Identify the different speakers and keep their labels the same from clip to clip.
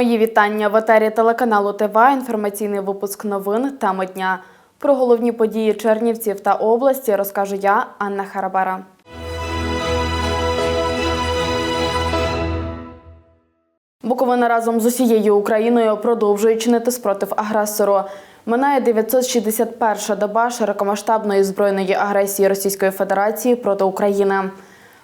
Speaker 1: Мої вітання в етері телеканалу ТВ. Інформаційний випуск новин теми дня. Про головні події Чернівців та області розкажу я, Анна Харабара. Буковина разом з усією Україною продовжує чинити спротив агресору. Минає 961 доба широкомасштабної збройної агресії Російської Федерації проти України.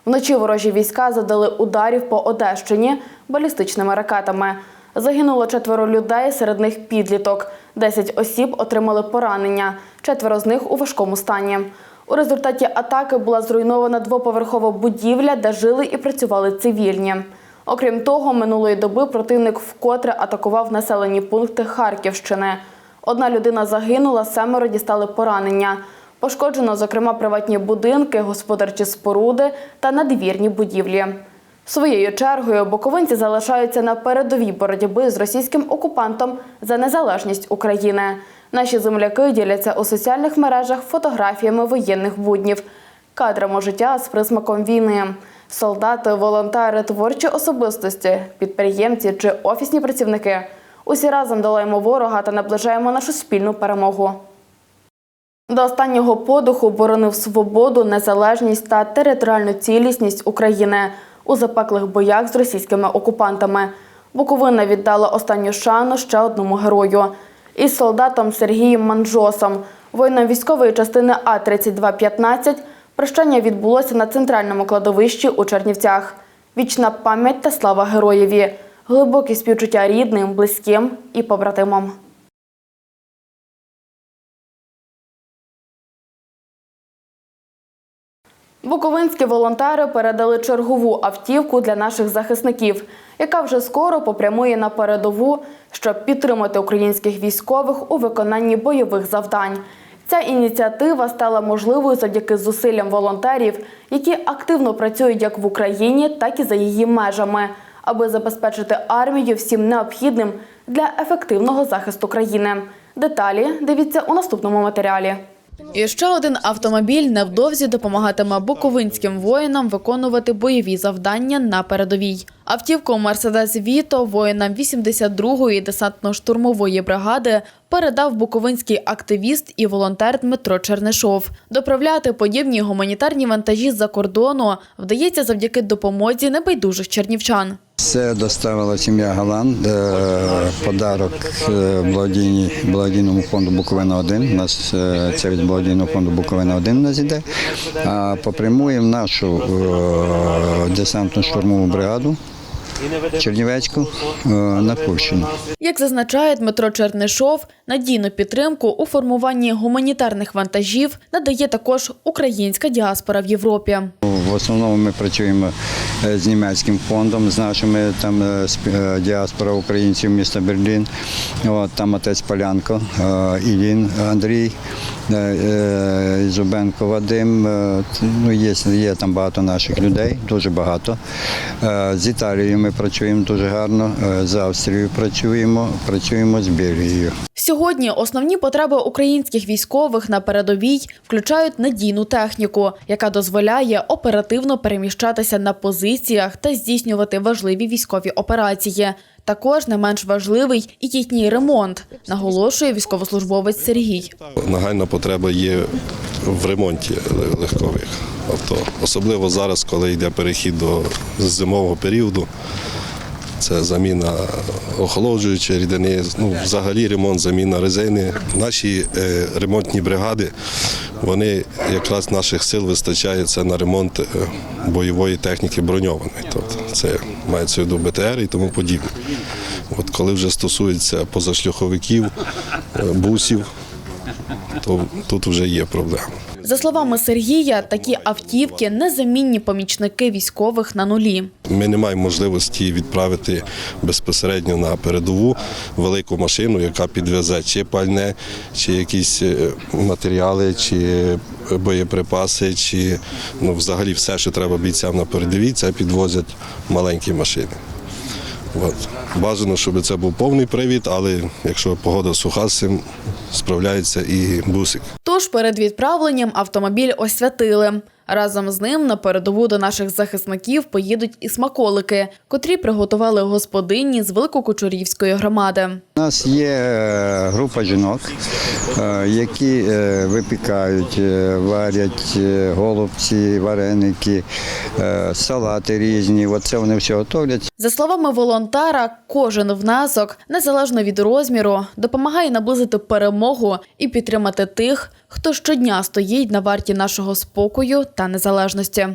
Speaker 1: Вночі ворожі війська задали ударів по Одещині балістичними ракетами. Загинуло четверо людей, серед них підліток. Десять осіб отримали поранення, четверо з них у важкому стані. У результаті атаки була зруйнована двоповерхова будівля, де жили і працювали цивільні. Окрім того, минулої доби противник вкотре атакував населені пункти Харківщини. Одна людина загинула, семеро дістали поранення. Пошкоджено, зокрема, приватні будинки, господарчі споруди та надвірні будівлі. Своєю чергою боковинці залишаються на передовій боротьби з російським окупантом за незалежність України. Наші земляки діляться у соціальних мережах фотографіями воєнних буднів, кадрами життя з присмаком війни. Солдати, волонтери, творчі особистості, підприємці чи офісні працівники. Усі разом долаємо ворога та наближаємо нашу спільну перемогу. До останнього подуху боронив свободу, незалежність та територіальну цілісність України у запеклих боях з російськими окупантами. Буковина віддала останню шану ще одному герою із солдатом Сергієм Манжосом, воїном військової частини А 3215 Прощання відбулося на центральному кладовищі у Чернівцях. Вічна пам'ять та слава героєві, глибокі співчуття рідним, близьким і побратимам. Буковинські волонтери передали чергову автівку для наших захисників, яка вже скоро попрямує на передову, щоб підтримати українських військових у виконанні бойових завдань. Ця ініціатива стала можливою завдяки зусиллям волонтерів, які активно працюють як в Україні, так і за її межами, аби забезпечити армію всім необхідним для ефективного захисту країни. Деталі дивіться у наступному матеріалі. І ще один автомобіль невдовзі допомагатиме буковинським воїнам виконувати бойові завдання на передовій. Автівку Мерседес Віто воїнам 82-ї десантно-штурмової бригади передав буковинський активіст і волонтер Дмитро Чернишов. Доправляти подібні гуманітарні вантажі з-за кордону вдається завдяки допомозі небайдужих чернівчан.
Speaker 2: Це доставила сім'я Галан, е, подарок е, благодійному фонду Буковина 1 У нас е, це від благодійного фонду Буковина 1 у нас іде. А попрямує в нашу десантно штурмову бригаду Чернівецьку е, на Курщину.
Speaker 1: Як зазначає Дмитро Чернишов, надійну підтримку у формуванні гуманітарних вантажів надає також українська діаспора в Європі.
Speaker 2: В основному ми працюємо е, з німецьким фондом, з нашими там е, сп- діаспора українців міста Берлін. От, там отець Полянко, Ілін Андрій, Зубенко Вадим. Ну, є, є там багато наших людей, дуже багато. З Італією ми працюємо дуже гарно, е, з Австрією працюємо, працюємо з Бельгією.
Speaker 1: Сьогодні основні потреби українських військових на передовій включають надійну техніку, яка дозволяє оперативно переміщатися на позиціях та здійснювати важливі військові операції. Також не менш важливий і їхній ремонт, наголошує військовослужбовець Сергій.
Speaker 3: Нагальна потреба є в ремонті легкових авто. Особливо зараз, коли йде перехід до зимового періоду. Це заміна охолоджуючої рідини, ну, взагалі ремонт, заміна резини. Наші е, ремонтні бригади, вони якраз наших сил вистачає це на ремонт е, бойової техніки броньованої. Тобто це мається в виду БТР і тому подібне. От коли вже стосується позашлюховиків, е, бусів, то тут вже є проблема.
Speaker 1: За словами Сергія, такі автівки незамінні помічники військових на нулі.
Speaker 3: Ми не маємо можливості відправити безпосередньо на передову велику машину, яка підвезе чи пальне, чи якісь е, матеріали, чи боєприпаси, чи ну, взагалі все, що треба бійцям на передовій, це підвозять маленькі машини. От. Бажано, щоб це був повний привід, але якщо погода суха, з цим справляється і бусик.
Speaker 1: Тож перед відправленням автомобіль освятили. Разом з ним на передову до наших захисників поїдуть і смаколики, котрі приготували господині з Великокучурівської громади.
Speaker 2: У нас є е, група жінок, е, які е, випікають, варять голубці, вареники, салати різні. Оце вони все готовлять.
Speaker 1: За словами волонтера, кожен внесок, незалежно від розміру, допомагає наблизити перемогу і підтримати тих, хто щодня стоїть на варті нашого спокою та незалежності.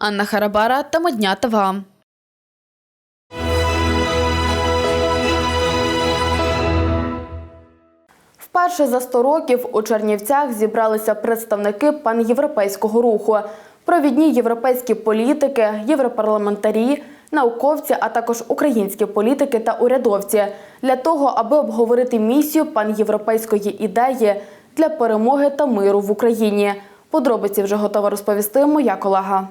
Speaker 1: Анна Харабара та Модня ТВ. Вперше за 100 років у Чернівцях зібралися представники панєвропейського руху, провідні європейські політики, європарламентарі, науковці, а також українські політики та урядовці для того, аби обговорити місію панєвропейської ідеї для перемоги та миру в Україні. Подробиці вже готова розповісти моя колега.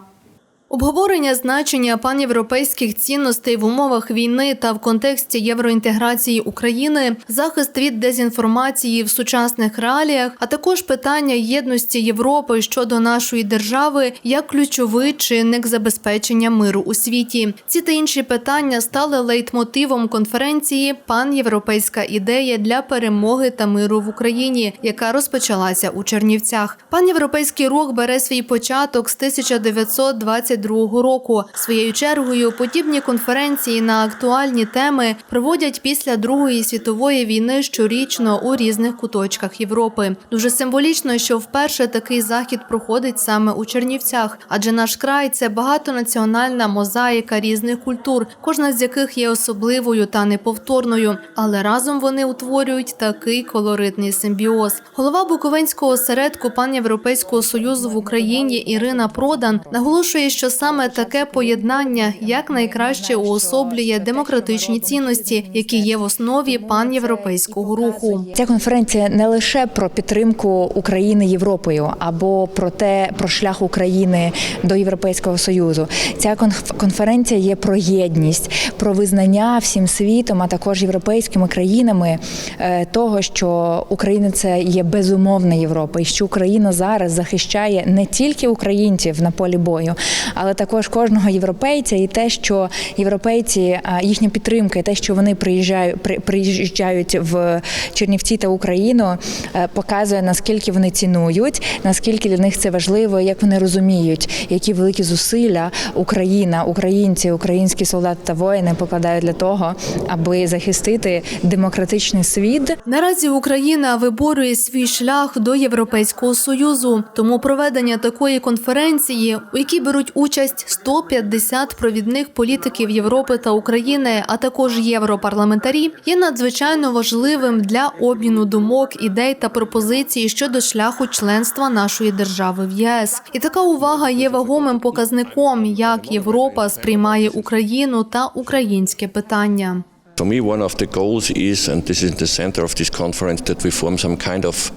Speaker 4: Обговорення значення панєвропейських цінностей в умовах війни та в контексті євроінтеграції України, захист від дезінформації в сучасних реаліях, а також питання єдності Європи щодо нашої держави як ключовий чинник забезпечення миру у світі. Ці та інші питання стали лейтмотивом конференції Панєвропейська ідея для перемоги та миру в Україні, яка розпочалася у Чернівцях. Панєвропейський рух бере свій початок з 1922 року. Своєю чергою подібні конференції на актуальні теми проводять після Другої світової війни щорічно у різних куточках Європи. Дуже символічно, що вперше такий захід проходить саме у Чернівцях, адже наш край це багатонаціональна мозаїка різних культур, кожна з яких є особливою та неповторною, але разом вони утворюють такий колоритний симбіоз. Голова Буковинського осередку Панєвропейського союзу в Україні Ірина Продан наголошує, що саме таке поєднання якнайкраще уособлює демократичні цінності, які є в основі панєвропейського руху.
Speaker 5: Ця конференція не лише про підтримку України Європою або про те, про шлях України до Європейського союзу. Ця конф- конференція є про єдність, про визнання всім світом, а також європейськими країнами е, того, що Україна це є безумовна Європа, і що Україна зараз захищає не тільки українців на полі бою, але також кожного європейця, і те, що європейці їхня підтримка, і те, що вони приїжджають при- приїжджають в Чернівці та Україну, е, показує наскільки вони цінують, наскільки для них це важливо, як вони розуміють, які великі зусилля Україна, українці, українські солдати та воїни покладають для того, аби захистити демократичний світ.
Speaker 4: Наразі Україна виборює свій шлях до Європейського союзу. Тому проведення такої конференції, у якій беруть участь 150 провідних політиків Європи та України, а також європарламентарі, є надзвичайно важливим для обміну думок, ідей та пропозицій щодо шляху членства нашої держави в ЄС. І така увага є вагомим показником, як Європа сприймає Україну та українське питання.
Speaker 6: For me, one of the goals is, and this is the center of this conference, that we form some kind of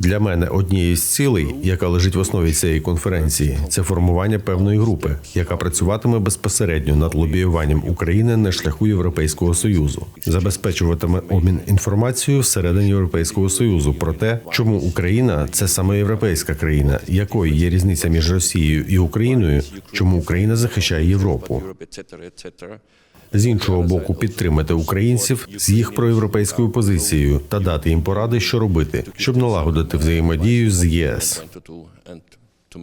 Speaker 7: Для мене однією з цілей, яка лежить в основі цієї конференції, це формування певної групи, яка працюватиме безпосередньо над лобіюванням України на шляху Європейського союзу, забезпечуватиме обмін інформацією всередині Європейського союзу про те, чому Україна це саме європейська країна, якою є різниця між Росією і Україною, чому Україна захищає Європу. З іншого боку, підтримати українців з їх проєвропейською позицією та дати їм поради, що робити, щоб налагодити взаємодію з ЄС.
Speaker 6: To.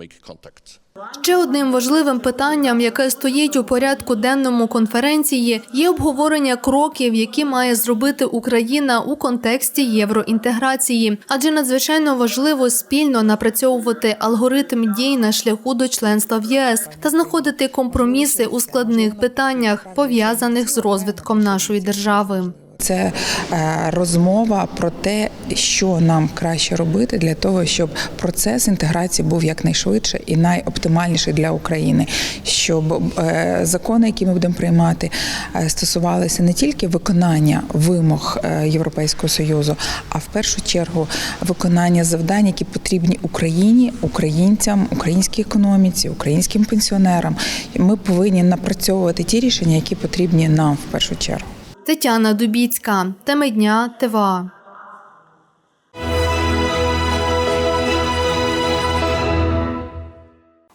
Speaker 4: Ще одним важливим питанням, яке стоїть у порядку денному конференції, є обговорення кроків, які має зробити Україна у контексті євроінтеграції, адже надзвичайно важливо спільно напрацьовувати алгоритм дій на шляху до членства в ЄС та знаходити компроміси у складних питаннях, пов'язаних з розвитком нашої держави.
Speaker 8: Це е, розмова про те, що нам краще робити для того, щоб процес інтеграції був якнайшвидше і найоптимальніший для України, щоб е, закони, які ми будемо приймати, е, стосувалися не тільки виконання вимог Європейського союзу, а в першу чергу виконання завдань, які потрібні Україні, українцям, українській економіці, українським пенсіонерам. Ми повинні напрацьовувати ті рішення, які потрібні нам в першу чергу.
Speaker 4: Тетяна Дубіцька, теми дня ТВА.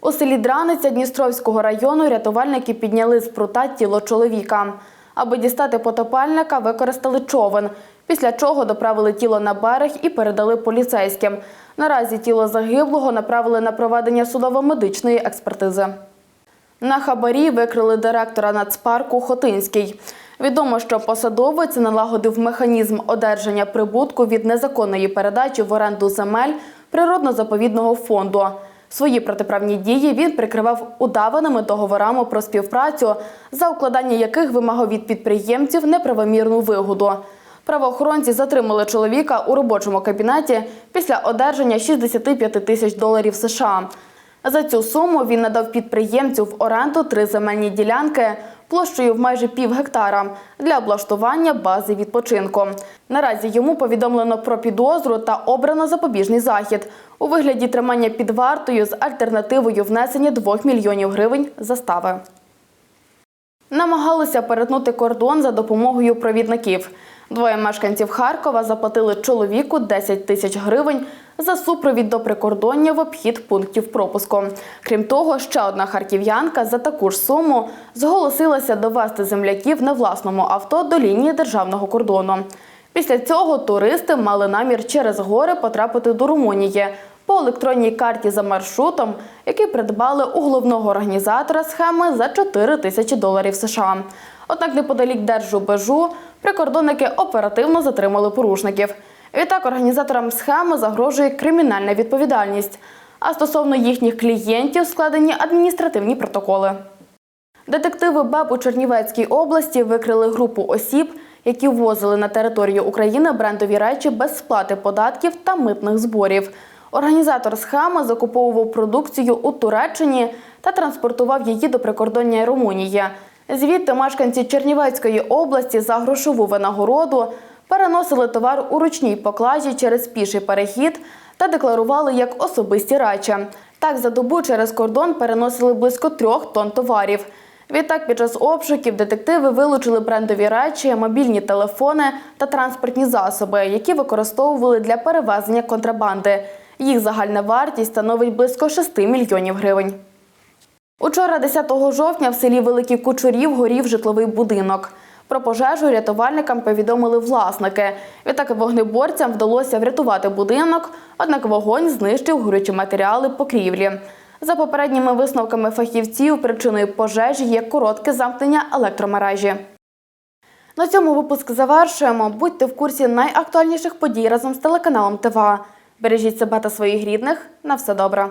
Speaker 1: У селі Драниця Дністровського району рятувальники підняли з прута тіло чоловіка. Аби дістати потопальника, використали човен, після чого доправили тіло на берег і передали поліцейським. Наразі тіло загиблого направили на проведення судово-медичної експертизи. На хабарі викрили директора нацпарку Хотинський. Відомо, що посадовець налагодив механізм одержання прибутку від незаконної передачі в оренду земель природно-заповідного фонду. Свої протиправні дії він прикривав удаваними договорами про співпрацю, за укладання яких вимагав від підприємців неправомірну вигоду. Правоохоронці затримали чоловіка у робочому кабінеті після одержання 65 тисяч доларів США. За цю суму він надав підприємцю в оренду три земельні ділянки площею в майже пів гектара для облаштування бази відпочинку. Наразі йому повідомлено про підозру та обрано запобіжний захід у вигляді тримання під вартою з альтернативою внесення 2 мільйонів гривень застави. Намагалися перетнути кордон за допомогою провідників. Двоє мешканців Харкова заплатили чоловіку 10 тисяч гривень за супровід до прикордоння в обхід пунктів пропуску. Крім того, ще одна харків'янка за таку ж суму зголосилася довести земляків на власному авто до лінії державного кордону. Після цього туристи мали намір через гори потрапити до Румунії по електронній карті за маршрутом, який придбали у головного організатора схеми за 4 тисячі доларів США. Однак неподалік держубежу прикордонники оперативно затримали порушників. Відтак організаторам схеми загрожує кримінальна відповідальність. А стосовно їхніх клієнтів складені адміністративні протоколи. Детективи БЕБ у Чернівецькій області викрили групу осіб, які ввозили на територію України брендові речі без сплати податків та митних зборів. Організатор схеми закуповував продукцію у Туреччині та транспортував її до прикордоння Румунії. Звідти мешканці Чернівецької області за грошову винагороду переносили товар у ручній поклажі через піший перехід та декларували як особисті речі. Так, за добу через кордон переносили близько трьох тонн товарів. Відтак, під час обшуків детективи вилучили брендові речі, мобільні телефони та транспортні засоби, які використовували для перевезення контрабанди. Їх загальна вартість становить близько 6 мільйонів гривень. Учора, 10 жовтня, в селі Великий Кучурів горів житловий будинок. Про пожежу рятувальникам повідомили власники. Відтак вогнеборцям вдалося врятувати будинок, однак вогонь знищив горючі матеріали покрівлі. За попередніми висновками фахівців, причиною пожежі є коротке замкнення електромережі. На цьому випуск завершуємо. Будьте в курсі найактуальніших подій разом з телеканалом ТВА. Бережіть себе та своїх рідних. На все добре.